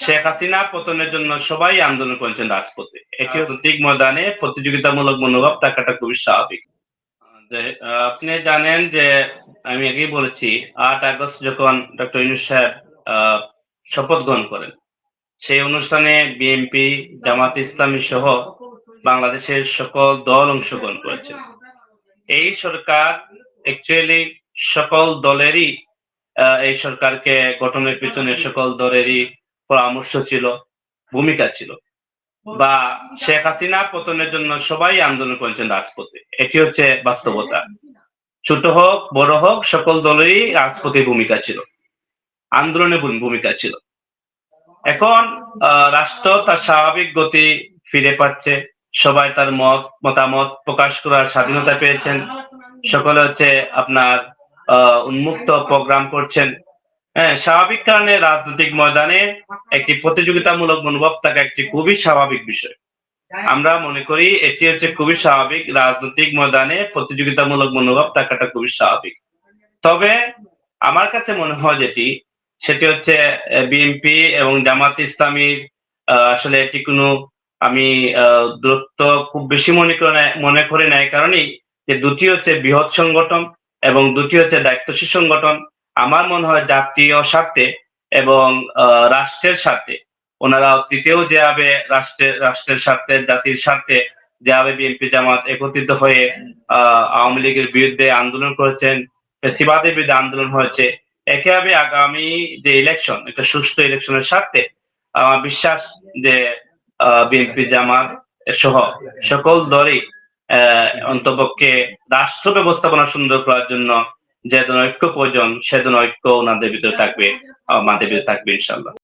শেখ হাসিনা পতনের জন্য সবাই আন্দোলন করেছেন রাজপথে। এটি রাজনৈতিক ময়দানে প্রতিযোগিতামূলক মনোভাব থাকাটা খুবই স্বাভাবিক। আপনি জানেন যে আমি আগেই বলেছি আট আগস্ট যখন ডক্টর ইউনুস সাহেব শপথ গ্রহণ করেন সেই অনুষ্ঠানে বিএনপি জামাত ইসলামী সহ বাংলাদেশের সকল দল অংশগ্রহণ করেছেন এই সরকার অ্যাকচুয়ালি সকল দলেরই এই সরকারকে গঠনের পিছনে সকল দলেরই পরামর্শ ছিল, ভূমিকা ছিল। বা শেখ হাসিনা পতনের জন্য সবাই আন্দোলন করেছেন রাজপথে। এটি হচ্ছে বাস্তবতা। ছোট হোক, বড় হোক, সকল দলেরই রাজপথে ভূমিকা ছিল। আন্দোলনে ভূমিকা ছিল। এখন রাষ্ট্র তার স্বাভাবিক গতি ফিরে পাচ্ছে। সবাই তার মত, মতামত প্রকাশ করার স্বাধীনতা পেয়েছেন। সকলে হচ্ছে আপনার উন্মুক্ত প্রোগ্রাম করছেন। হ্যাঁ স্বাভাবিক কারণে রাজনৈতিক ময়দানে একটি প্রতিযোগিতামূলক মনোভাব থাকা একটি খুবই স্বাভাবিক বিষয়। আমরা মনে করি এটি হচ্ছে খুবই স্বাভাবিক রাজনৈতিক ময়দানে প্রতিযোগিতামূলক মনোভাব থাকাটা খুবই স্বাভাবিক। তবে আমার কাছে মনে হয় যেটি, সেটি হচ্ছে বিএনপি এবং জামাত ইসলামীর আসলে এটি কোনো আমি দূরত্ব খুব বেশি মনে করে মনে করে নাই। কারণেই যে দুটি হচ্ছে বৃহৎ সংগঠন এবং দুটি হচ্ছে দায়িত্বশীল সংগঠন আমার মনে হয় জাতীয় স্বার্থে এবং রাষ্ট্রের স্বার্থে। ওনারা তৃতীয় যেভাবে রাষ্ট্রের রাষ্ট্রের স্বার্থে, জাতির স্বার্থে যেভাবে বিএনপি জামাত একত্রিত হয়ে আওয়ামী লীগের বিরুদ্ধে আন্দোলন করেছেন, ফেসিবাদের বিরুদ্ধে আন্দোলন হয়েছে একইভাবে আগামী যে ইলেকশন একটা সুষ্ঠু ইলেকশনের স্বার্থে আমার বিশ্বাস যে বিএনপি জামাত সহ সকল দলই অন্তপক্ষে রাষ্ট্র ব্যবস্থাপনা সুন্দর করার জন্য যে ধরনের ঐক্য প্রয়োজন সেদিন ঐক্য ওনাদের ভিতরে থাকবে আমাদের ভিতরে থাকবে ইনশাল্লাহ